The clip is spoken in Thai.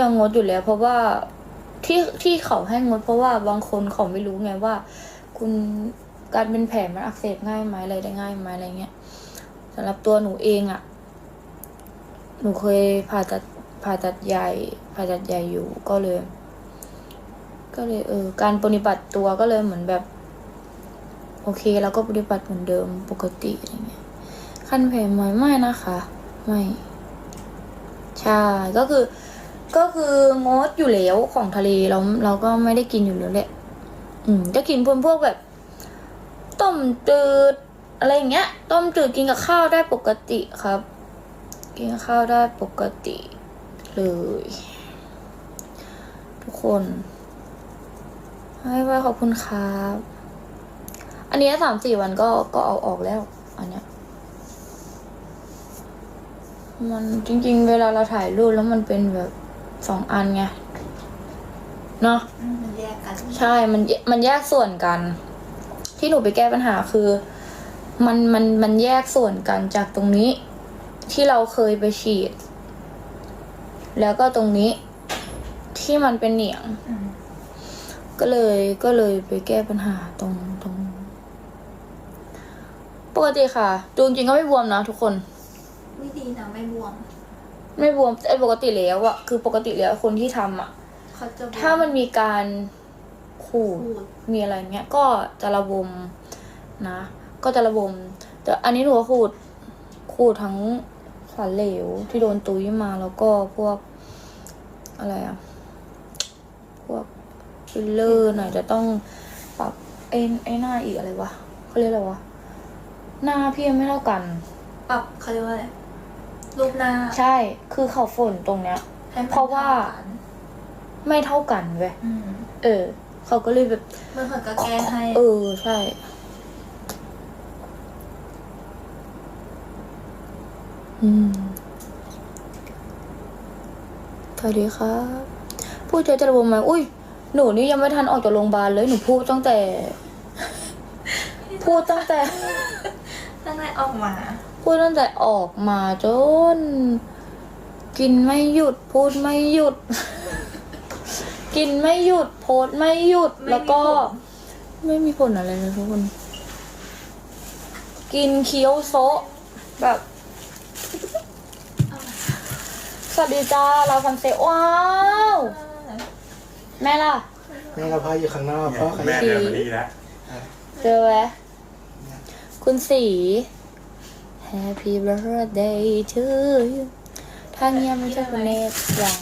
ยังงดอยู่แล้ว เพราะว่าที่ที่เขาให้งด เพราะว่าบางคนเขาไม่รู้ไงว่า คุณการเป็นแผลมันอักเสบง่ายไหมอะไรได้ง่ายไหมอะไรเงี้ยสำหรับตัวหนูเองอะ่ะ หนูเคยผ่าตัดผ่าตัดใหญ่ผ่าตัดใหญ่อยู่ก็เลย ก็เลยเออการปฏิบัติตัวก็เลยเหมือนแบบ โอเคแล้วก็ปฏิบัติเหมือนเดิมปกติอะไรเงี้ยขั้นแผลไหมไม่นะคะ ไม่ใช่ก็คือ ก็คืองดอยู่แล้วของทะเลเราเราก็ไม่ได้กินอยู่แล้วแหละ อืม จะกินพวกพวกแบบ ต้มจืดอะไรอย่างเงี้ย ต้มจืดกินกับข้าวได้ปกติครับ กินข้าวได้ปกติเลย ทุกคนให้ไว้ขอบคุณครับ อันนี้สามสี่วันก็ก็เอาออกแล้ว อันเนี้ยมันจริง ๆ เวลาเราถ่ายรูปแล้วมันเป็นแบบ สองอันไงเนาะอืมมันแยกกันใช่ มันแยมันแยกส่วนกัน ที่หนูไปแก้ปัญหาคือ มันมันมันแยกส่วนกันจากตรงนี้ ที่เราเคยไปฉีด แล้วก็ตรงนี้ที่มันเป็นเหนียงอืมก็เลยก็เลยไปแก้ปัญหาตรงตรงปกติค่ะ ดูจริงๆก็ไม่บวมนะทุกคน ไม่ดีนะไม่บวม ไม่บวมไอ้ปกติแล้วอะคือปกติแล้วคนที่ทำอะเขาจะบวถ้ามันมีการขูดพูดมีอะไรเงี้ย ก็จะระบมนะ ก็จะระบม แต่อันนี้หนูก็ขูดขูดทั้งขวัญเหลวที่โดนตุ้ยมาแล้วก็พวกอะไรอะพวกฟิลเลอร์หน่อยจะต้องปรับไอ้ไอ้หน้าอีกอะไรวะเขาเรียกอะไรวะหน้าพี่ไม่เท่ากัน ปรับเขาเรียกว่าอะไร รูปหน้าใช่ คือเขาฝนตรงเนี้ย ให้มันเพราะว่า ท่กันไม่เท่ากันเว้ย อืมเออ เขาก็เลยแบบ เมื่อคนก็แก้ให้เออ ใช่ อืมสวัสดีครับพูดเจอจะระบมไหมอุ้ย หนูนี่ยังไม่ทันออกจากโรงพยาบาลเลย หนูพูดตั้งแต่ พูดตั้งแต่ ตั้งแต่ออกมา พูดตั้งแต่ออกมาจน กินไม่หยุดพูดไม่หยุด กินไม่หยุดโพสต์ไม่หยุดไม่มีแล้วก็ ผล ไม่มีผลอะไรเลยทุกคน กินเคี้ยวโซะแบบ สวัสดีจ้าเราฟันเซว้าว แม่ล่ะ แม่เราพาอยู่ข้างนอกพ่อขแม่ยันเดินมานี่แล้วเจอไหม คุณสี Happy birthday to you ถ้าเงียบไม่ใช่คุณเนตอย่าง